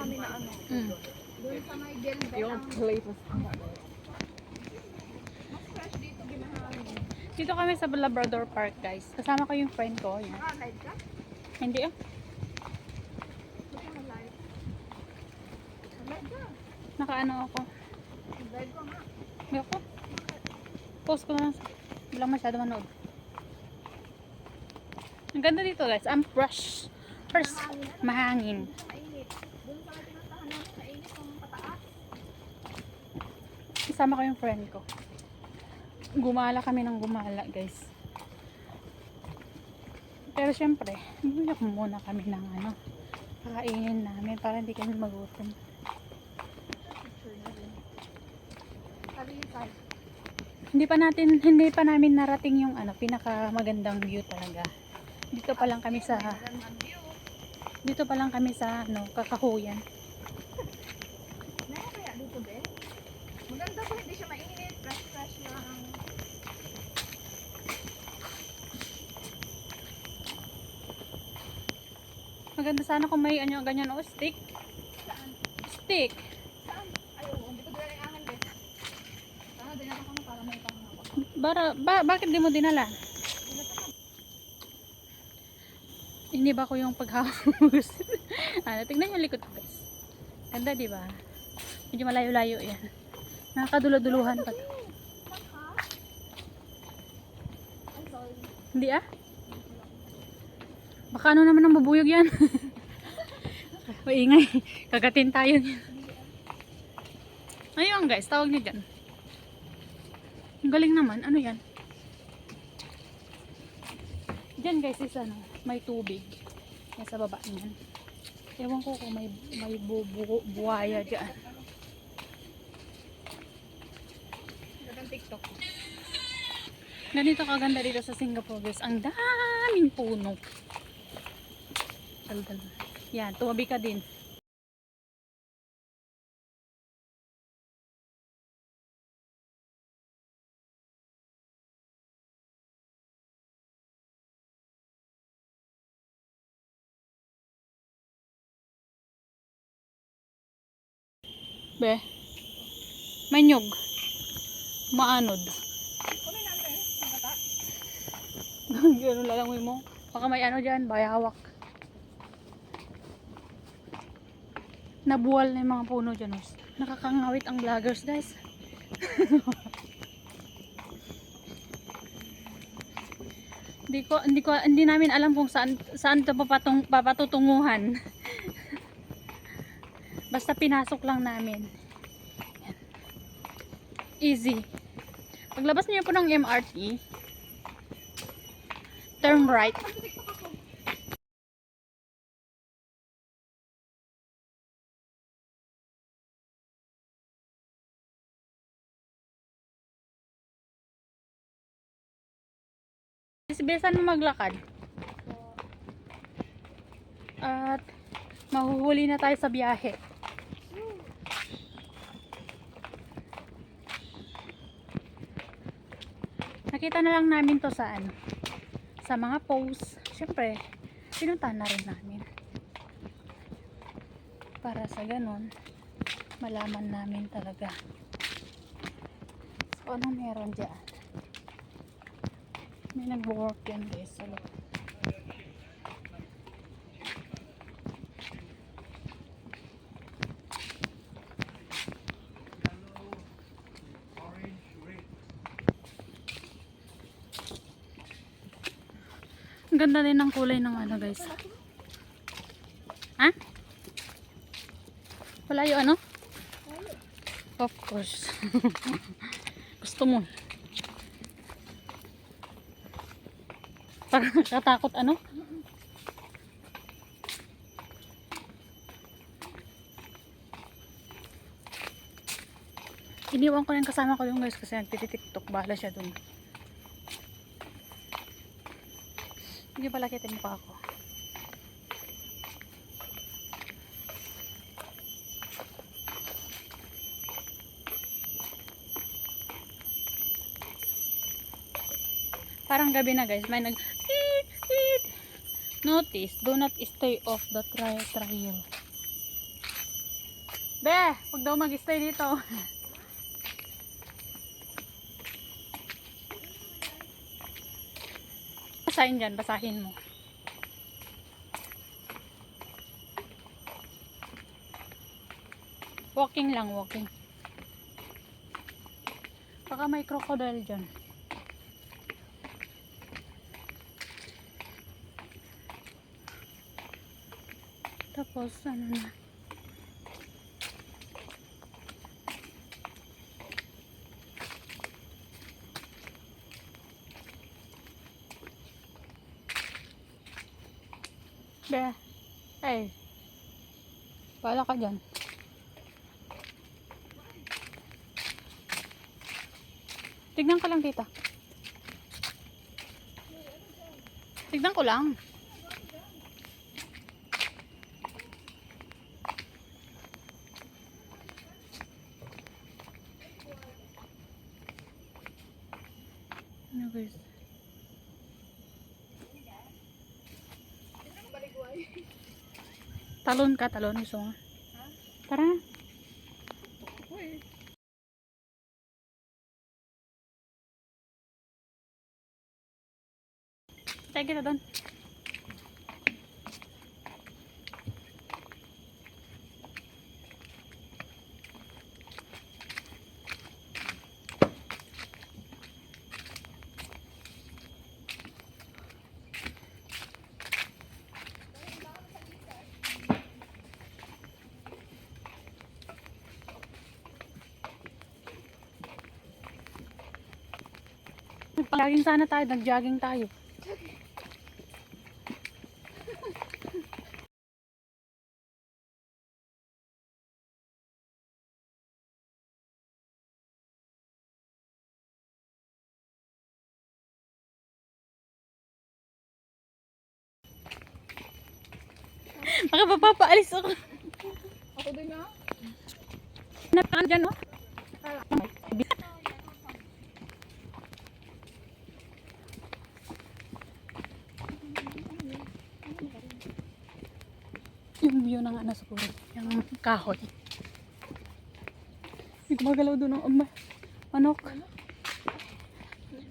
namin na ano. Mm. Doon sa may Gelbel. Yung places. mas fresh dito ginahangin. Dito kami sa Labrador Park, guys. Kasama ko yung friend ko. Yan. Ah, live ka? Hindi ah. Nakaano ako. Live ka nga. Hindi ako. Post ko na lang. Hindi lang masyado manood. Ang ganda dito, guys. Ang fresh. First, mahangin. Mainit. Doon sa may pinuntahan namin, mainit ang pataas. Kasama ko yung friend ko. Gumala kami ng gumala, guys. Pero syempre, bumili muna kami ng ano, kakainin namin para hindi kami magutom. Hindi pa natin, hindi pa namin narating yung ano, pinaka magandang view talaga. Dito pa lang kami sa, dito pa lang kami sa ano, kakahuyan. Naya kaya dito, be? Kung hindi siya mainit. Fresh, fresh lang. Maganda sana kung may ano, ganyan o stick. Saan? Stick. Saan? Ay, oo. Hindi ko dala yung angin, be. Sana dinala ko na para may pang ako. Bara, ba, bakit di mo dinala? Hindi ba ko yung paghahus? ano, tignan yung likod ko guys. Ganda di ba? Medyo malayo-layo yan. Nakakaduloduluhan pa. Hindi ah? Baka ano naman ang babuyog yan. Maingay. Kagatin tayo niyan. Ayun guys, tawag niya dyan. Ang galing naman. Ano yan? Diyan guys is ano, may tubig. Yan sa baba niyan. Ewan ko kung may, may bu bu buhaya dyan. Ganito kaganda dito sa Singapore guys. Ang daming puno. Dal-dal. Yan, tumabi ka din. Be. May nyug. Maanod. Kunin natin. Ang bata. Gano'n lalangoy mo. Baka may ano dyan, bayawak. Nabuwal na yung mga puno dyan. oh. Nakakangawit ang vloggers, guys. Hindi ko hindi ko hindi namin alam kung saan saan 'to papatung, papatutunguhan. Basta pinasok lang namin. Easy. Paglabas niyo po ng MRT, turn right. Bisan mo maglakad. At mahuhuli na tayo sa biyahe. Nakita na lang namin to sa ano, sa mga posts. Siyempre, pinuntahan na rin namin. Para sa ganon, malaman namin talaga. So, anong meron dyan? May nag-work yan guys sa loob. Ganda din ng kulay ng ano guys. Ha? Wala yung ano? Of course. Gusto mo. Parang nakatakot ano? Iniwan ko yung kasama ko yung guys kasi nagtititiktok. Bahala siya dun. Hindi pala kita mukha ako. Parang gabi na guys. May nag. Notice, do not stay off the tri trail. Be, huwag daw mag-stay dito. Basahin dyan, basahin mo. Walking lang, walking. Baka may crocodile dyan. Tapos, ano na. Be. Ay. Pala ka dyan. Tignan ko lang tita. Tignan ko lang. Ano guys? Talon ka, talon. Gusto mo? Tara na. Kita doon. Nag-jogging sana tayo, nag-jogging tayo. Baka mapapaalis ako. Ako din na. Napakan dyan, oh. Ano siguro, yung kahoy. May gumagalaw doon ng um, manok.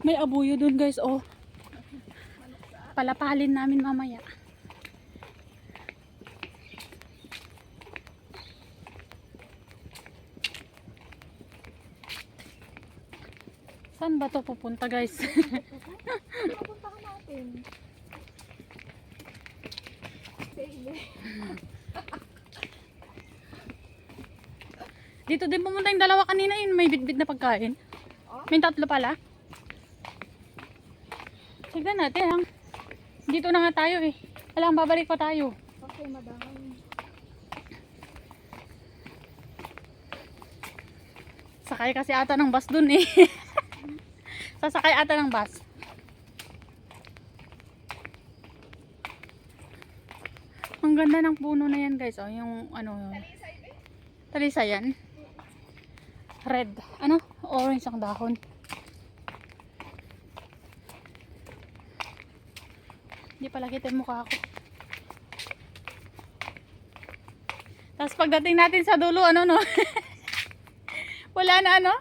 May abuyo doon guys, oh. Palapalin namin mamaya. Saan ba to pupunta guys? Papunta ka natin. Sige. Dito din pumunta yung dalawa kanina yun. May bitbit na pagkain. May tatlo pala. Tignan natin lang. Dito na nga tayo eh. Alam, babalik pa tayo. Okay, madam. Sakay kasi ata ng bus dun eh. Sasakay ata ng bus. Ang ganda ng puno na yan guys. Oh, yung ano. Talisa yan. Red. Ano? Orange ang dahon. Hindi pala kita yung mukha ko. Tapos pagdating natin sa dulo, ano no? Wala na ano?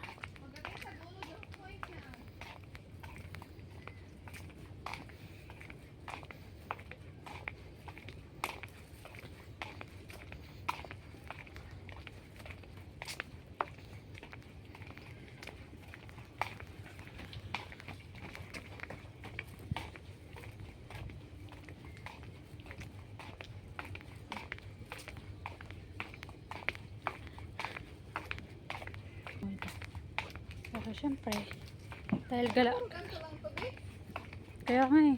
Pero syempre, dahil gala, kaya nga eh.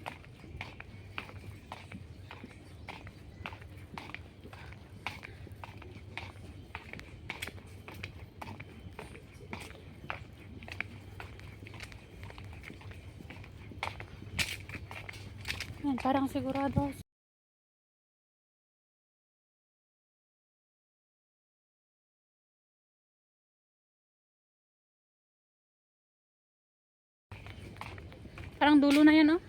Yan, parang sigurado. Parang dulo na yan, oh.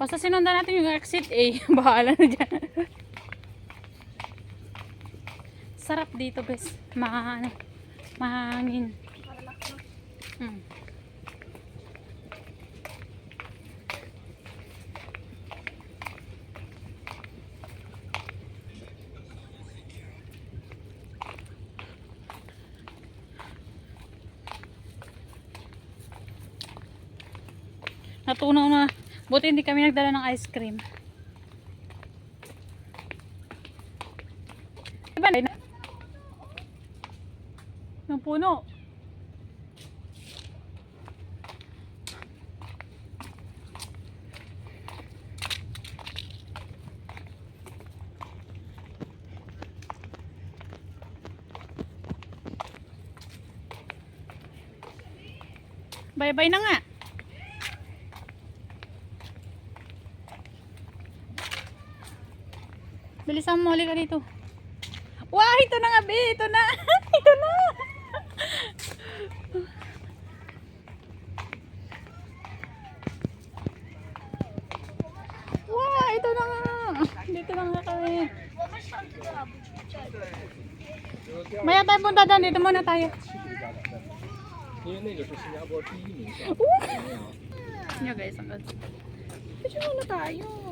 Basta sinundan natin yung exit A. Bahala na dyan. Sarap dito, bes. Ma, ano, mahangin. Hmm. Natunaw na. Buti hindi kami nagdala ng ice cream. Diba? Ng puno. Bye-bye na nga. Bilisan mo, halika dito. Wow, ito na nga, be. Ito na. ito na. wow, ito na nga. Dito na nga kami. Maya tayo punta doon. Dito muna tayo. Wow! Yan guys, ang ganda. Pwede muna tayo.